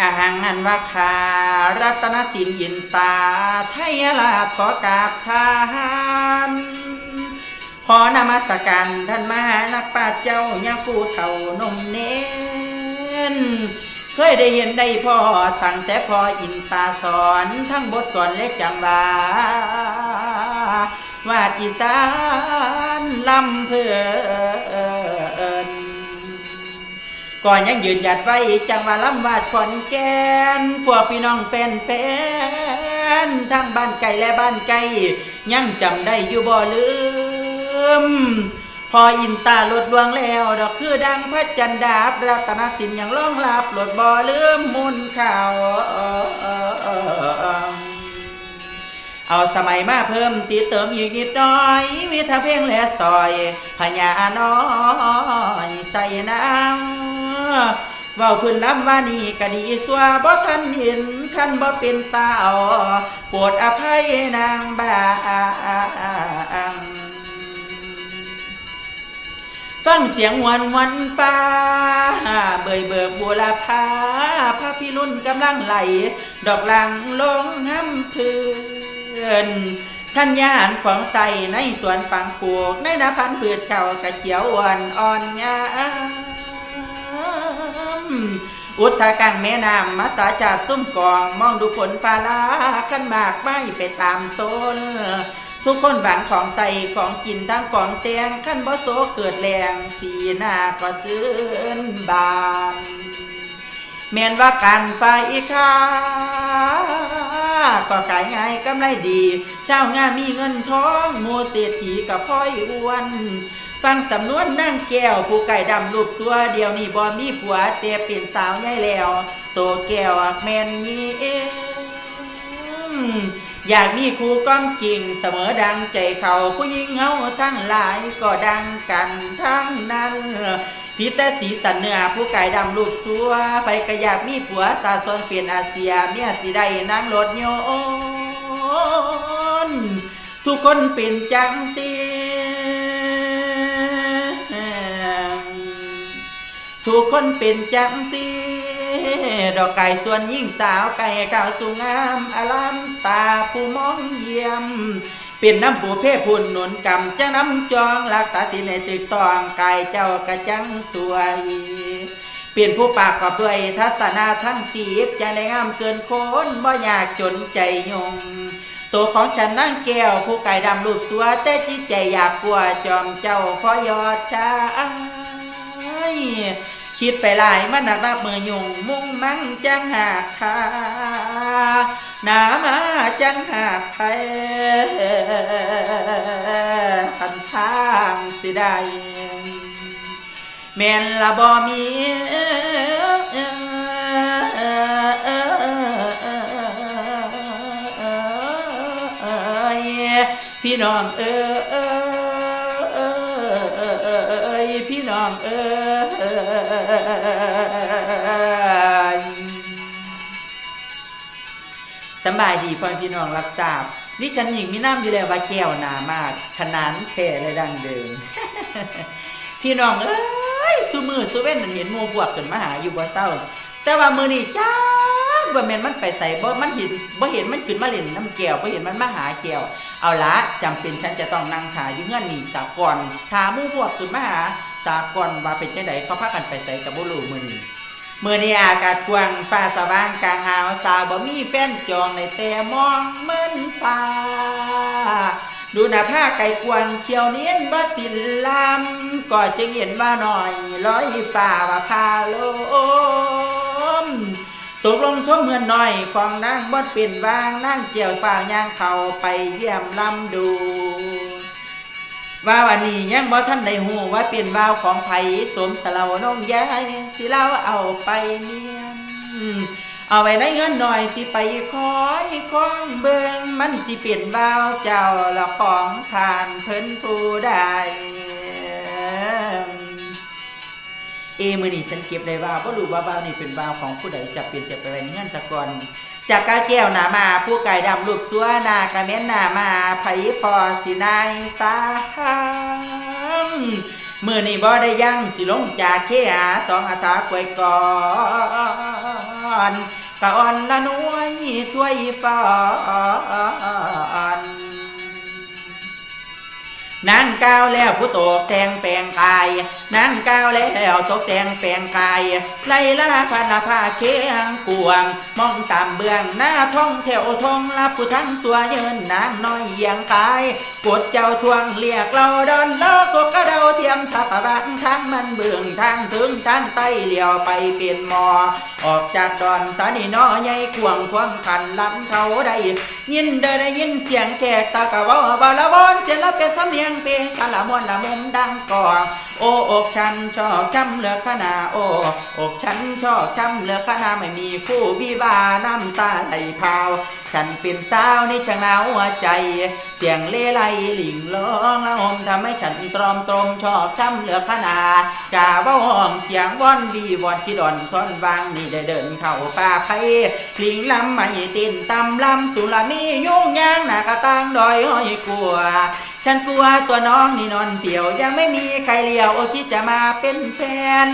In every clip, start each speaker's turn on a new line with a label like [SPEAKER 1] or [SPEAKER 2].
[SPEAKER 1] อาหังอันว่าคารัตนสินยินตา ไทยลาขอกราบทานขอนมัสการท่านมหานักปราชญ์เจ้าญาผู้เฒ่านมเน้นเคยได้เห็นได้พ่อตั้งแต่พ่ออินตาสอนทั้งบทก่อนและจังหวาวาดอีสานลำเพลิน ก่อนยังยืนหยัดไว้จังว่าลำวาดขอนแก่นพวกพี่น้องแฟนแฟนทั้งบ้านไกลและบ้านไกลยังจำได้อยู่บ่ลืม พออินตาลดดวงแล้ว ดอกคือดังพระจันดาบรัตนสินยังร้องลับลดบ่ลืมมุนข่าวเอาสมัยมาเพิ่มตีเติมอีกนิดน่อยมีทาเพลงและซอยพญาน้อยใส่น้ำ เว้าพื้นลำว่านี่ก็ดีสัวบ่ทันเห็นคันบ่เป็นตาเอโปรดอภัยนางบางฟังเสียงวันวันฟ้า เบยเบิกบัวลาพาพระพิรุณกำลังไหล ดอกลังลงห้ำพื้นท่านยานของใส่ในสวนฝังปลูกในนาพันธุ์พืชเก่ากระเขียวอ่อนอ่อนงา อุทากังแม่น้ำมาสาจาซุ้มกอง มองดูผลปลาลากันมากไม่ไปตามต้น ทุกคนหวังของใส่ของกินทั้งของเตียงขั้นบ่โซเกิดแรงสีหน้าก็ซื่นบานแม่นว่าการไฟค่าก็ขายง่ายกำไรดี เจ้างามีเงินทอง โมเศรษฐีกับพ่อยอ้วน ฟังสำนวนนั่งแก้ว ผู้ไก่ดำลูกสัวเดียวนี่บ่มีผัวแต่เป็นสาวใหญ่แล้ว โตแก้วแมนยี่เออยากมีครูก้อมกิ่งเสมอดังใจเขาผู้หญิงเฮาทั้งหลายก็ดังกันทั้งนั้นพีแต่สีสันเนื้อผู้ไก่ดำลูกสัวไปกระยากมีผัวสาสนเปลี่ยนอาเซียเมียสิได้นั่งรถโยนทุกคนเป็นจังสี ทุกคนเป็นจังสีดอกไก่ส่วนยิ่งสาวไก่เก่าสูงงามอลัมตาผู้มองเยี่ยม เป็นน้ำปูเพพุ่นหนุนกำจะน้ำจองรักษาศีลในตึกตองไกายเจ้ากระจังสวย เปลี่ยนผู้ปากกอบด้วยทัศนาทั้งสีบจะในงามเกินคนบ่อยากจนใจยงตัวของฉันนั่งแก้วผู้ไก่ดำรูปสัวแต่จิตใจอยากกลัวจอมเจ้าพอยอดชาย คิดไปหลายมันหนักนับมือยุงมุ่งมั่งจังหากคาหนามาจังหากไทยขันทางสิได้แม่นละบ่มีพี่น้องเอ้ยพี่น้องเอ้ย สบายดีพ่อพี่น้องรับทราบนี่ฉันหญิงมีน้ำอยู่แล้วว่าแก้วนามากขนานแท่และดังเดิม พี่น้องเอ้ยสุมือสุเว้นมันเห็นหมูบวกจนมาหาอยู่บ่เศร้า แต่ว่ามือนี่จ้าว่าแม่นมันไปใส่บ่มันเห็นบ่เห็นมันขึ้นมาเล่นน้ำแก้วบ่เห็นมันมาหาแก้วเอาละจำเป็นฉันจะต้องนั่งถ่ายอยู่เงื่อนนี่สากอนถามู่บวกขึ้นมาหา สากอนว่าเป็นจังไดเขาพากันไปใส่กับบ่รู้มื้อนี้เมื่อนี้อากาศกว้างฟ้าสว่างกลางหาวสาวบ่มีแฟนจองในแต่มองเหมือนฟ้า ดูหน้าผ้าไก่กวางเขียวเนียนบ่สินลำก็จึงเห็นว่าหน่อยร้อยฟ้าว่าพาลมตกลงทุ่มเงินหน่อยของนางบดเป็นวางนางเกี่ยวฟ้าย่างเขาไปเยี่ยมลำดู ว่าวันนี้ยังบ่ท่านได้หูว่าเป็นว่าวของไผสมสลาน้องยายสิเล่าเอาไปเมียนเอาไว้ได้เงินหน่อยสิไปคอยของเบิงมันสิเปลี่ยนว่าวเจ้าละของทานเพิ่นผู้ใดเอมือนี่ฉันเก็บได้ว่าวบ่รู้ว่าว่าวนี่เป็นว่าวของผู้ใดจะเปลี่ยนจะไปไว้ในเงินสะก่อน จากกาแก้วหนามาผู้ไก่ดำลูกซัวนากระเม้นหนามาไผพอสินายสามมือนี่บ่ได้ยังสิลงจากเคหาสองอาถากวยก่อนกะอ่อนละนวยถ้วยฟ้อน นั่นก้าวแล้วผู้ตกแต่งแปลงกาย นั่นก้าวแล้วตกแต่งแปลงกายไล่ล่าพานาภาเคียงกวง มองตามเบื้องหน้าท่องแถวทองรับผู้ทั้งสัวเยินนางน้อยเยียงกายกดเจ้าทวงเรียกเราดอนล้อกกกระเดาเทียมทับบังทางมันเบื้องทางถึงทางใต้เลี้ยวไปเป็นหมอ ออกจากดอนสานีน้อใหญ่ควงควงขันลำเขาได้ ยินเดอได้ยินเสียงแขกตากะว่าบาละวอนเสียงละเป็นสำเนียงเพลงสละมวนละมุมดังก่องโอ้อกฉันชอบช้ำเหลือขนาโอ้อกฉันชอบช้ำเหลือขนาไม่มีคู่วิวาน้ำตาไหลพราว ฉันเป็นสาวในช่างหนาวหัวใจ เสียงเล่ไลหลิงร้องละหมทำให้ฉันตรอมตรมชอบช้ำเหลือขนากาว่าห้องเสียงว่อนวีวอนที่ดอนซ่อนวางนี่ได้เดินเข้าป่าไผ่ลิงลำไม่ตินตำลำสุรามียุ่งยางหนากระตังดอยห้อยกลัว ฉันกลัวตัวน้องนี่นอนเปี่ยว ยังไม่มีใครเลี้ยวโอคิดจะมาเป็นแฟน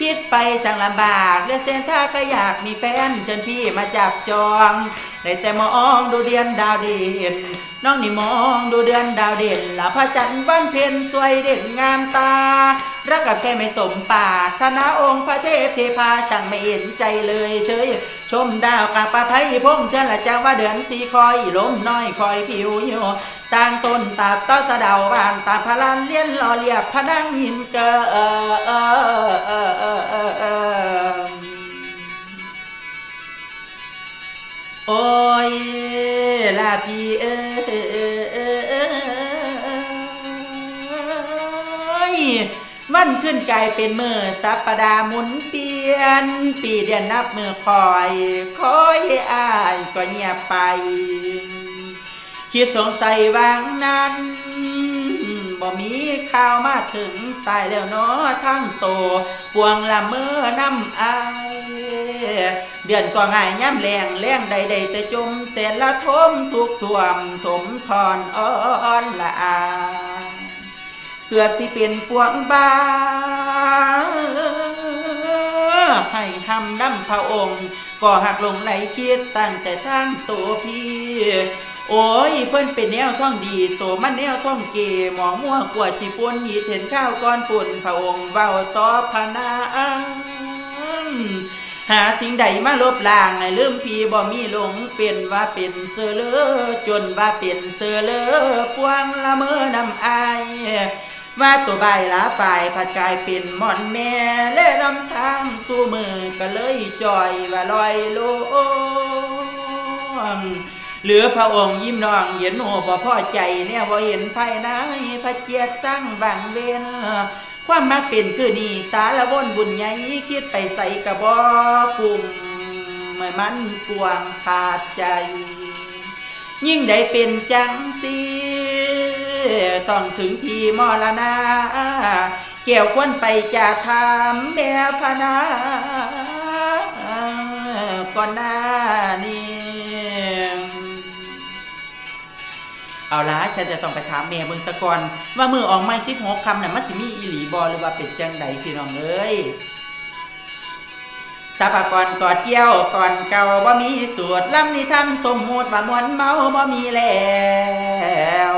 [SPEAKER 1] คิดไปจังลำบากเหลือเส้นถ้าใครอยากมีแฟนเชิญพี่มาจับจองได้แต่มองดูเดือนดาวเด่นน้องนี่มองดูเดือนดาวเด่นละพระจันทร์วันเพ็ญสวยเด่นงามตา รักกับแค่ไม่สมปากธนาองค์พระเทพเทพาช่างไม่เห็นใจเลยเฉยชมดาวกลาป่าไผ่พงเทือนละจังว่าเดือนสีคอยลมน้อยคอยผิวอยู่ ต่างต้นตาต้อสะเดาบานตาพลันเลี้ยนหล่อเรียบพนังหินเกอเออเออเออเออเออเออโอ้ยลาพี่เอ้ยมันขึ้นกลายเป็นมือสัปดาห์หมุนเปลี่ยน ปีเดือนนับมือคอย คอยอายก็เงียบไป คิดสงสัยวางนั้นบ่มีข่าวมาถึงตายแล้วเนาะทั้งโตปวงละเมอน้ำอายเดือนก็ง่ายย่ำแรงแรงใดๆแต่จมเสร็จละทมทุกท่วมถมทอนอ่อนละอาเกือบสิเป็นปวงบาให้ทำน้ำพระองค์ ก็หักลงไหลคิดตั้งแต่ทางตัวพี่ โอ้ยเพิ่นเป็นแนวท่องดีโตมันแนวท่องเกหมองมั่วกว่าที่ปุ่นหีเห็นข้าวก้อนปุ่นพระองค์เบาต่อพนาอังหาสิ่งใดมาลบล้างให้ลืมพีบ่มีหลงเป็นว่าเป็นเสือเลอจนว่าเป็นเสือเลอปวงละเมอนำอายว่าตัวใบลาฝ่ายผัดกายเป็นหมอนแม่และลำทางสู้มือก็เลยจอยว่าลอยลง หลือพระองค์ยิ้มน้องเห็นหัวบ่พ่อใจเนี่ยบ่เห็นภายในพระเจียดสร้างบังเวนความมักเป็นคือนี่สารวนบุญใหญ่คิดไปใส่กระบอกลุ่มไม่มันกวางขาดใจ ยิ่งได้เป็นจังสีต้องถึงทีมรณาเกี่ยวควรไปจะทำแม่พนาก่อนหน้านี้ เอาละฉันจะต้องไปถามแม่เบิ่งสะก่อนว่ามือออกไม้สิบหกคำน่ะมันสิมีอีหลีบอหรือว่าเป็นจังใดพี่น้องเอ้ยสาภากรกอดเกี้ยวก่อนเก่าว่ามีสวดลำนิทานสมมุติว่ามวนเมาบ่มีแล้ว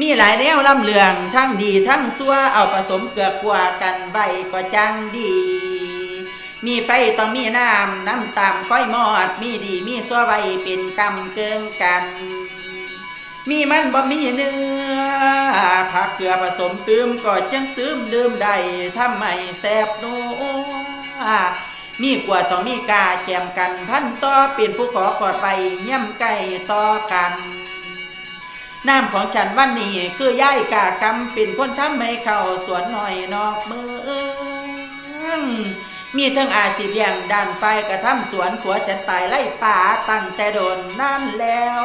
[SPEAKER 1] มีหลายแนวลำเลืองทั้งดีทั้งซัวเอาผสมเกลือกว่ากันไว้ก็จังดี มีไฟต้องมีน้ำน้ำตามค่อยมอด มีดีมีซัวไว้เป็นกำเกิงกัน มีมันบ่มีเนื้อผักเกลือผสมตืมก็จังซึมดื่มได้ทำให้แซบนัวมีกว่าต้องมีกาแจมกันพันต่อเป็นผู้ขอกอดไปย่ำไก่ต่อกันน้ำของฉันวันนี้คือย่ายกากำเป็นคนทำให้เข้าสวนหน่อยนอกเมือง มีทั้งอาชีพเลี้ยงด้านไฟกระทำสวนผัวฉันตายไล่ป่าตั้งแต่โดนนั่นแล้ว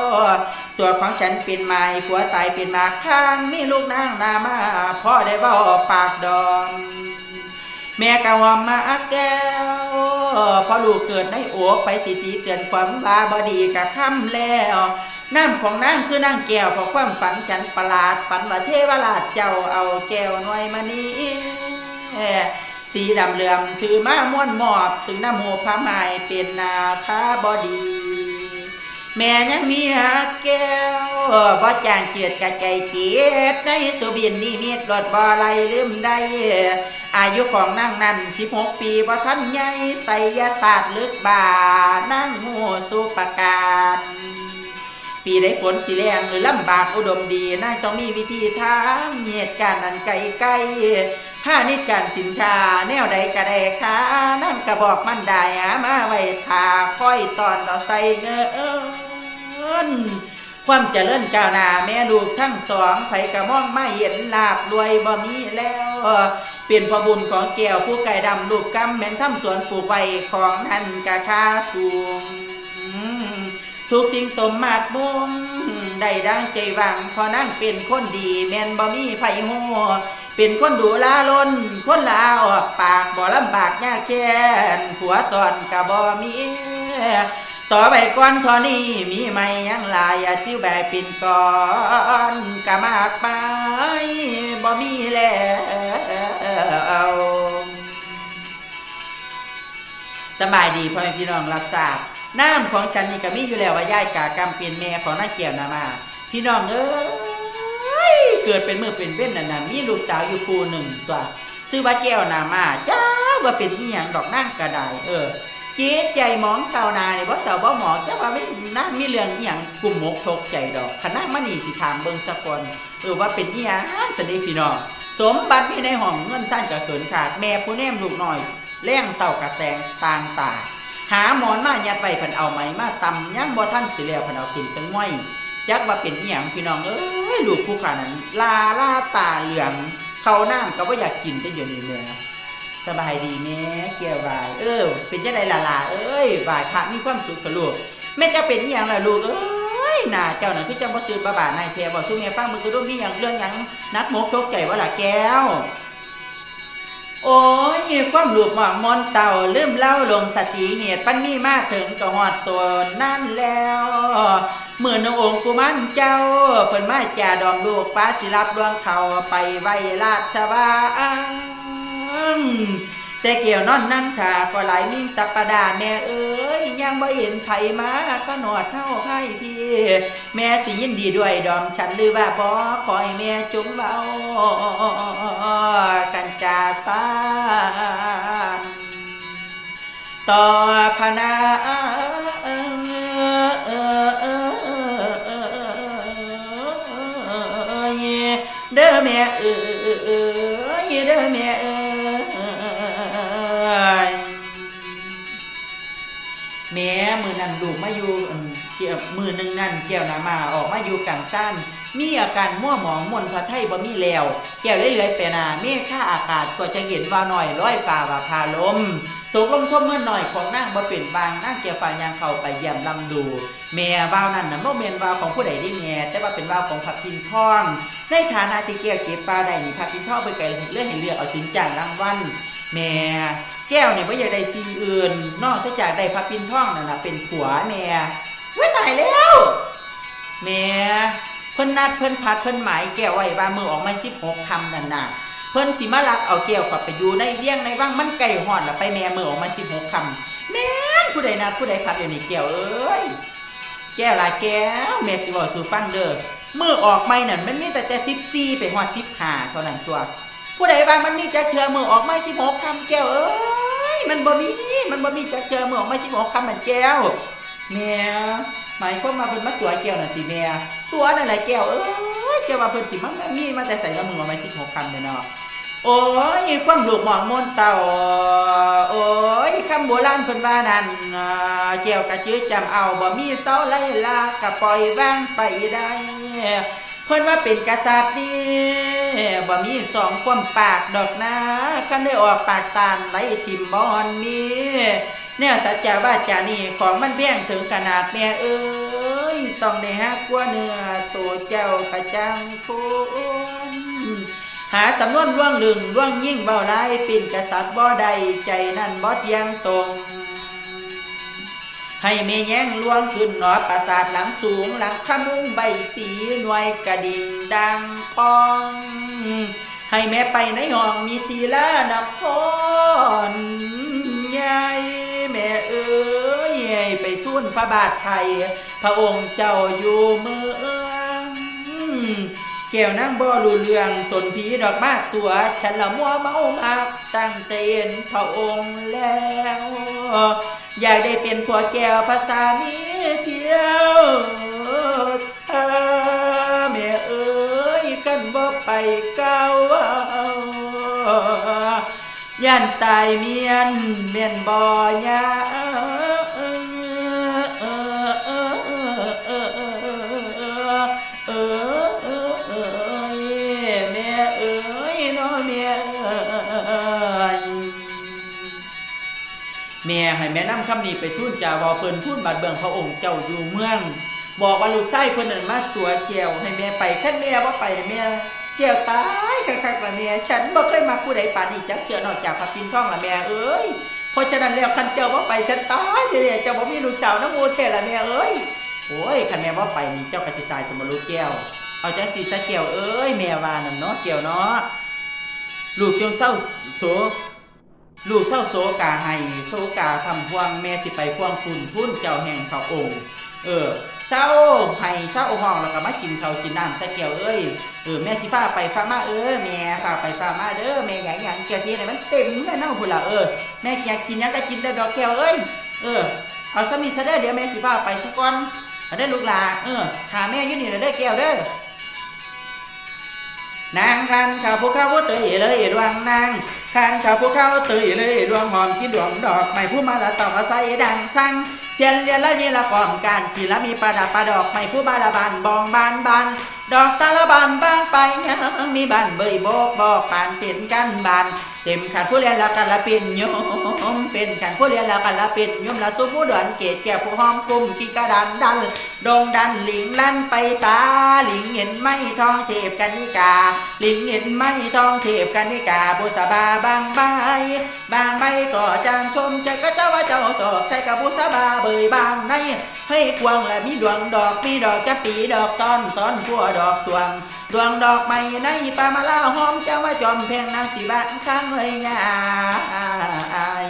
[SPEAKER 1] ตัวของฉันเป็นไม้ผัวตายเป็นมาข้างมีลูกนางนามาพ่อได้เว่าปากดองแม่กะวอมมาแก้วพอลูกเกิดในโอกไปสิตีเตือนความบาบดีกะค่ำแล้วน้ำของนางคือนางแก้วเพราะความฝันฉันประหลาดฝันว่าเทวราชเจ้าเอาแก้วน่อยมานี้ สีดำเหลือมถือมาม้วนหมอบ ถึงน้ำโมพระไม้เป็นนาคาบอดี แม่ยังมีหักแก้วบ่จางเกียดกะใจเกียดในสุบินนี่มีดรถบ่ไหลลืมได้ อายุของนางนั้น16ปีบ่ทันใหญ่ไสยศาสตร์ลึกบานั่งหูสุประการปีได้ฝนสิแรงหรือลำบากอุดมดีนางต้องมีวิธีทางเหตุการณ์นั้นไกลไกล ผ้านิดการสินค้าแนวใดก็ไดค่านั่นกระบอกมันได้หามาไว้ทาค่อยตอนต่อใส่เงินความเจริญก้าวหน้าแม่ลูกทั้งสองไผกระมองไมาเห็นลาบรวยบ่มีแล้ว เปลี่ยนพอบุญของแก้วผู้ไก่ดำลูกกำแม่นทำสวนปลูกไว้ของนั่นกะค่าสูง ทุกสิ่งสมมาตรมุ่งได้ดังใจหวังพอนั่งเป็นคนดี แม่นบ่มีไผหัว เป็นคนดูลาลนคนลาออกปากบ่ลำบากยากแค้นผัวสอนกะบ่มี ต่อไปก่อนทอนี้มีไหมยังลายอธิบายเป็นก่อนกะมากไปบ่มีแล้วสบายดีพ่อแม่พี่น้องรับทราบน้ำของฉันนี่ก็มีอยู่แล้วว่าย่ายกากรรมเป็นแม่ของนาเกี่ยวนามา พี่น้องเอ้ย เกิดเป็นมือเป็นเว้นนั่นน่ะมีลูกสาวอยู่คู่หนึ่งตัวซื้อว่าแก้วนามาจ้าว่าเป็นอีหยังดอกนั่งกระไดเออเจ๊ใจมองเศร้านาเนี่ยเพราะเศร้าบ่หมองจะว่าไม่น่ามีเรื่องอีหยังกลุ่มมกทกใจดอกคณะมณีสิถามเบิ่งสักคนเออว่าเป็นอีหยังสนิทพี่น้องสมบัติมีในห้องเงินสั้นกระเขินขาดแม่ผู้แนมลูกน้อยแล้งเศร้ากระแตงต่างตาหาหมอนมายัดไปพันเอาไหมมาตำยังบ่ท่านสิแล้วพันเอาขึ้นสังง่อย จักว่าเป็นเอียงพี่น้องเอ้ยลูกผู้ขานั้นลาลาตาเหลืองเขาน้ำก็บ่าอยากกินได้เดี๋ยวนี้แม่สบายดีแม่เกี่ยวบายเออ เป็นจังไดล่ะล่ะเอ้ยบายพระมีความสุขกับลูกแม่จะเป็นเอียงล่ะลูกเอ้ยน้าเจ้าน่ะคือจังบ่ซื้อบาบานายแท้บ่สู้แม่ฟังมึงคือรู้มีหยังเรื่องยังนักมกทกใจว่าล่ะแก้ว โอ้ยความหลุกหมองมนเศร้าลืมเล่าลงสติเหตุปันมีมาถึงก็หอดตัวนั่นแล้วเมื่อนองค์กุมันเจ้าเพิ่นมาจ่ดอมลูกป้าสิรับดวงเขาไปไว้ราชวาง แต่เกี่ยวนอนนั่งถาก็หลายมิ่งสัปปดาแม่เอ้ยยังบ่เห็นไผมาก็หนอดเท่าให้พี่ แม่สิยินดีด้วยดอมฉันหรือว่าบอคอยแม่จุ่มเบากันจาตาต่อพนา มาอยู่เกี่ยวมือหนึ่งนั่นแก้วนามาออกมาอยู่กลางซ่านมีอาการมั่วหมองมนพระไทยบ่มีแล้ว แก้วเลื่อยๆไปนาเมฆค่าอากาศก็จะเห็นว่าหน่อยร้อยฟ้าว่าพาลมตกลงทบเมื่อหน่อยของนางบ่เป็นบางนางเกี่ยวฟ้ายางเข้าไปเยี่ยมลำดู แม่ว่าวนั่นน่ะบ่แม่นว่าวของผู้ใดได้แม่แต่ว่าเป็นว่าวของพระพินทองในฐานะที่แก้วเก็บปลาได้นี่พระพินทองเพิ่นก็เลื่อกให้เลือกเอาสินจ้างรางวัล แม่แก้วเนี่ยไม่อยากได้สิ่งอื่น นอกจากได้พระปินท่องนั่นแหละเป็นผัวแม่ไว้ตายแล้วแม่เพิ่นนัดเพิ่นพัดเพิ่นหมายแก้วไว้ว่ามือออกมาสิบหกคำนั่นน่ะเพิ่นสิมาลักเอาแก้วกลับไปอยู่ในเลี้ยงในว่างมันไก่หอดละไปแม่มือออกมาสิบหกคำแม่ผู้ใดนัดผู้ใดพัดอย่างนี้แก้วเอ้ยแก้วลาแก้วแม่สิบอกสู่ฟังเด้อมือออกไม่นั่นมันมีแต่แต่สิบสี่ไปหอดสิบห้าเท่านั้นตัว ผู้ใดว่ามันมีจักเทือมือออกไม่สิบหกคำแก้วเอ้ยมันบ่มีมันบ่มีจักเทือมือออกไม่สิบหกคำเหมือนแก้วแม่หมายความว่าเพิ่นมาตัวแก้วน่ะติแม่ตัวนั่นแหละแก้วเอ้ยแก้วว่าเพิ่นสิมันมีมาแต่ใส่ละมือออกไม่สิบหกคำเนี่ยเนาะโอ้ยความลูกหมองมนเศร้าโอ้ยคำโบราณเพิ่นว่านั่นแก้วกะจื้อจำเอาบ่มีเศร้าไล่ลากะปล่อยวางไปได้ พิ่นว่าเป็นกษัตริย์นี่บ่มีสองความปากดอกนะคันได้ออกปากตานไหลทิมบอนมีแนวสัจจาว่าจานี่ของมันแพงถึงขนาดแม่เอ้ยต้องได้ฮักกว่าเนื้อตัวเจ้ากระจังคุณหาสำนวนล่วงลึงล่วงยิ่งเบาไล่ปิ่นกษัตริย์บ่ใดใจนั่นบ่เที่ยงตรง ให้เมแย้งลวงขึ้นหนอปราสาทหลังสูงหลังขมุงใบสีหน่วยกระดิ่งดังพอง ให้แม่ไปในห้องมีทีละนครใหญ่แม่เอ๋ยให้ไปทุ่นพระบาทไทย พระองค์เจ้าอยู่เมือง แก้วนั่งบ่รู้เรื่องตนผีดอกมากตัว ฉันละมัวเมามากตั้งเตนพระองค์แล้ว อยากได้เป็นผัวแก้วภาษามีเที่ยวออแม่เอ๋ยกันบ่ไปเก้าวเอาย่านตายเมียนเมียนบ่ยา ให้แม่นำคำนี้ไปทูลจาวอเพิ่นทูลบัดเบืองพระองค์เจ้าอยู่เมือง บอกว่าลูกไส้เพิ่นนั่นมาตัวแก้วให้แม่ไปคันแม่บ่าไปแม่แก้วตายคักๆละแม่ฉันบ่เคยมาผู้ใดปานนี้จักเจอนอกจากพระปินทองละแม่เอ้ยเพราะฉะนั้นแล้วคันเจ้าบ่าไปฉันตายเด้เจ้าบ่มีลูกสาวน้ำมูเทละแม่เอ้ยโอ้ยคันแม่บ่าไปนี่เจ้าก็สิตายสมลูกแก้วเอาจังสิซะแก้วเอ้ยแม่ว่านั่นเนาะแก้วเนาะลูกจงเศร้าโศ ลูกเศร้าโศกาให้โศกาคำพวงแม่สิไปพวงคุณทุ่นเจ้าแห่งพระองค์ เออเศร้าให้เศร้าห้องแล้วก็มากินเขากินน้ำสะแก้วเอ้ยเออแม่สิฟ้าไปฟ้ามาเออแม่ฟ้าไปฟ้ามาเด้อแม่อยากหยังแกสิให้มันเต็มเลยเนาะพุ่นละเออแม่อยากกินยังก็กินได้ดอกแก้วเอ้ยเออเอาสมีซะเด้อเดี๋ยวแม่สิฟ้าไปซะก่อนเอาได้ลูกหลาเออหาแม่ยู่นี่เด้อแก้วเด้อนางคันข้าวผู้เข้าเตยเลยดวงนาง แทนชาวผู้เข้าตื่นเลยดวงหอมกินดวงดอกไม่ผู้มาละตอมาใส่ดังสั่งเสียนเรียนและมีละกอมการกีละมีประดับประดอกไม่ผู้บาละบานบองบานบาน ดอกตาละบานบางไปยังมีบานเบยโบกบอกปานเป็นกันบาน เต็มขันผู้เรียนละกันละเป็นโยมเป็นขันผู้เรียนละกันละเป็นโยมละสุผู้ดอนเกตแก่ผู้หอมกุมกิกระดานดันดงดันหลิงลั่นไปสาหลิงเห็นไม่ทองเทพกันนิกา หลิงเห็นไม่ทองเทพกันนิกาบุษบาบางใบบางใบก็จางชมใจก็เจ้าว่าเจ้าตอกใจกับบุษบาเบยบางในให้กวงและมีดวงดอกมีดอกจะปีดอกซ้อนซ้อนพัวดอกตวงดวงดอกไม้ในปามาลาหอมเจ้าว่าจอมเพงนางสีบ้านข้างเลยงาย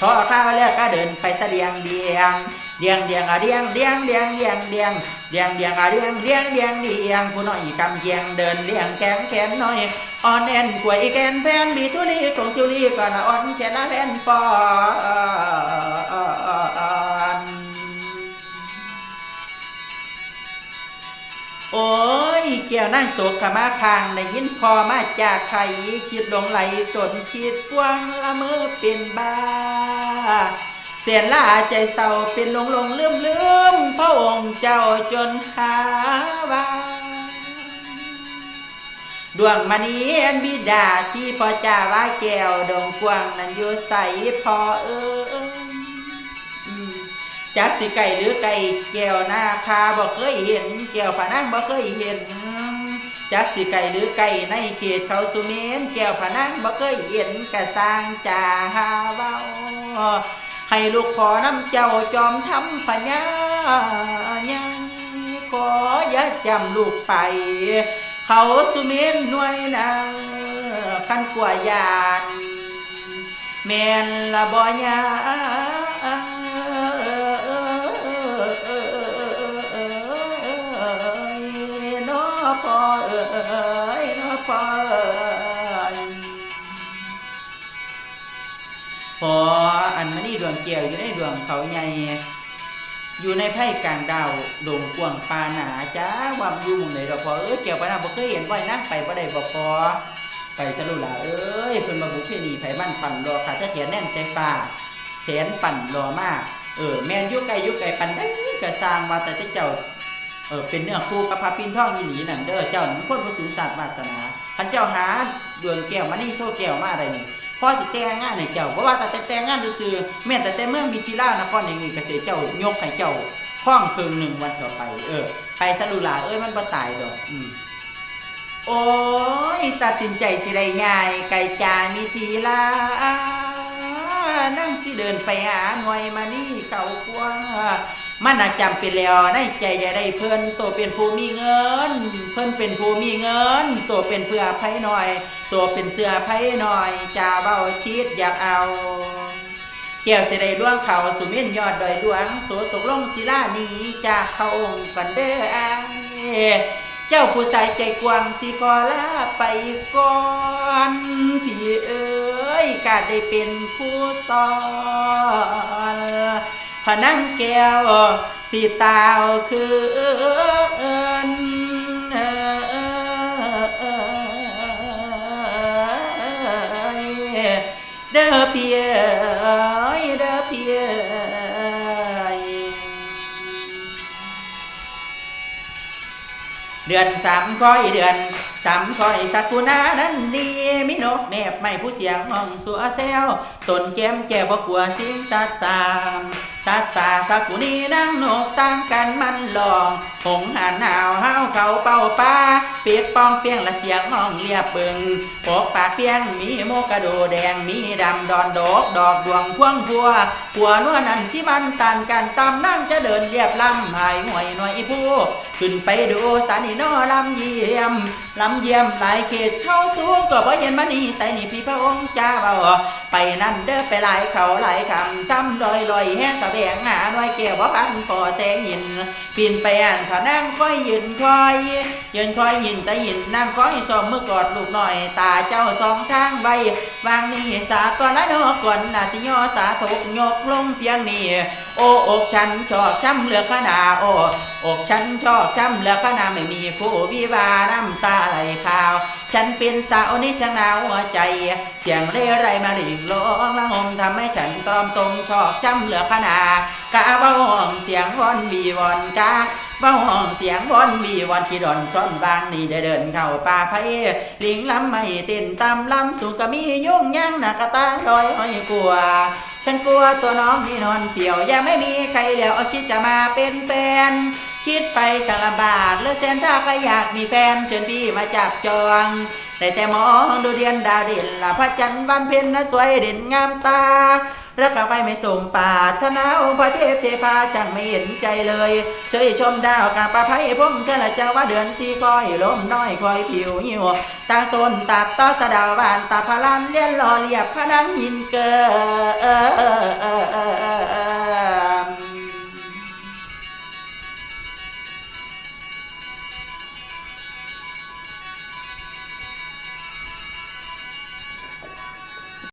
[SPEAKER 1] พอข้าวแล้วก็เดินไปเสดียงเดียงเดียงเดียงอะเดียงเดียงเดียงเดียงเดียงเดียงเดียงอะเดียงเดียงเดียงเดียงผู้น้อยกำเกียงเดินเลี้ยงแกงแขนน้อยอ่อนแอนกวยแกนแพนบีทุลีของจุลีก่อนอ่อนแขนละแพนปอ โอ้ยแก้วนั่งตกขมาคางได้ยินพอมาจากไข่คิดหลงไหลจนคิดกว้างละเมอเป็นบ้า เสียนลาใจเศร้าเป็นหลงหลงลืมลืมพระองค์เจ้าจนหาว่าดวงมณีอันบิดาที่พอจ่าว่าแก้วดงกวางนั้นอยู่ใสพอเอิญ จักสิไก่หรือไก่แก้วหน้าคาบ่เคยเห็น แก้วผานังบ่เคยเห็น จักสิไก่หรือไก่ในเขตเขาสุเมนแก้วผานังบ่เคยเห็นกะสร้างจ่าหาเว้าให้ลูกขอน้ำเจ้าจอมทำพญายังขออย่าจำลูกไป เขาสุเมนหน่วยนาขันกว่ายานแมนละบ่ยาน พออันมันนี่ดวงเกียวอยู่ในดวงเขาใหญ่อยู่ในไพ่กลางดาวโด่งกวางปาหนาจ้าว่ามันอยู่งไหนดอกพอเอ้ยเกี่ยวไปนาบ่เคยเห็นบ่อยนั่งไปบ่ได้บ่พอไปสรุปละเอ้ยเพิ่นมาบุกเพนีไผบ้านปั่นรอขาจะเถียนแน่นใจฟ้าแขนปั่นรอมากเออแม่นยู่ไกลยู่ไกลปั่นได้ก็สร้างว่าแต่เจ้าเออเป็นเนื้อคู่กับพระปินท่องอีหลีนั่นเด้อเจ้านี่คนบ่สูงสัตว์วาสนาคันเจ้าหาดวงแก้วมานี่โซ่แก้วมาอะได้นี่ พอสิแต่งงานให้เจ้าเพราะว่าแต่แต่แต่งงานซื่อแม่แต่แต่เมืองมีทีล่านครอย่างนี้ก็สิเจ้ายกให้เจ้าข้องคืนหนึ่งวันต่อไป เออ ไปสรุลาเอ้ยมันบ่ตายดอกอืมโอ้ยตัดสินใจสิได้ง่าย ไก่จามีทีลานั่งสิเดินไปหาหน่วยมานี่เขากลัว มันน่ะจำเป็นแล้วในใจย่าได้เพิ่นตัวเป็นผู้มีเงิน เพิ่นเป็นผู้มีเงิน ตัวเป็นเพื่อไผหน่อย ตัวเป็นเสื้อไผหน่อยจะเบ้าคิดอยากเอาแก้วสิได้ล่วงเขาสุเม่นยอดดอยดวงโสตกลงศิลานีจากพระองค์กันเด้ออ้ายเจ้าผู้ใส่ใจกว้างสิขอลาไปก่อนพี่เอ้ยกาได้เป็นผู้สอน พนังแก้วสีตาวคือเอินเด้อพี่เอ้ยเด้อพี่เอ้ยเดือนสามคอยเดือนสามคอยสักุณานั้นดีมินกแนบไม่ผู้เสียงห้องสัวเซลต้นแก้มแก้วบ่กลัวสิงสัดสามสัดสาสักุนีนั่งนกต่างกันมันหลองหงหันหาวห้าวเขาเป่าป้าเปียกปองเปียงละเสียงห้องเรียบเบิงปกปากเปียงมีโมกระโดแดงมีดำดอนดอกดอกดวงพวงพัวหัวนวนันสิมันตันกันตามนั่งจะเดินเรียบลำหายห่วยหน่อยผู้ขึ้นไปดูสานีนอลำเยี่ยม ลำเยี่ยมหลายเขตเข้าสูงก็บ่เห็นมานี่ใส่นี่พี่พระองค์จ้าเบาไปนั่นเด้อไปหลายเขาหลายคำซ้ำลอยลอยแห่สะแบงหาน่วยเกี่ยวบ่พันพอแต่หินปีนไปอ่านขานั่งค่อยยืนคอยยืนคอยยินแต่ยินนั่งคอยสอมเมื่อกอดลูกหน่อย ตาเจ้าสองทางใบวางนี่สาก่อนละนอก่อนนาสิยอสาถูกยกลงเพียงนี้โอ้อกฉันชอบช้ำเหลือขนาโอ้อกฉันชอบช้ำแล้วขนาไม่มีคู่วิวาน้ำตาไหลขาว ฉันเป็นสาวนี่ช่างหนาวหัวใจ เสียงเร่ไรมาหลิงร้องละหมทำให้ฉันตรอมตรงชอบช้ำเหลือขนากะเบ้าห้องเสียงวอนบีวอนกาเบ้าห้องเสียงวอนบีวอนที่ดอนซ่อนบางนี่ได้เดินเข้าป่าไผ่ลิงลำไม่เต้นตามลำสูงก็มียุ่งยังหนักกระตาลอยห้อยกลัวฉันกลัวตัวน้องที่นอนเปี่ยวยังไม่มีใครแล้วคิดจะมาเป็นแฟน คิดไปช่างลำบากเลือแสนถ้าใครอยากมีแฟนเชิญพี่มาจับจองแต่แต่มองดูเดียนดาวเด่นละพระจันทร์วันเพ็ญนะสวยเด่นงามตารักเราไปไม่สมปาถนาองค์พระเทพเทพาช่างไม่เห็นใจเลยเชยชมดาวกับประไพพงเทละเจ้าว่าเดือนสีคอยลมน้อยคอยผิวหิวตาต้นตัดต้อสะดาวบานตาพลันเลี้ยนรอเรียบพนังหินเกิ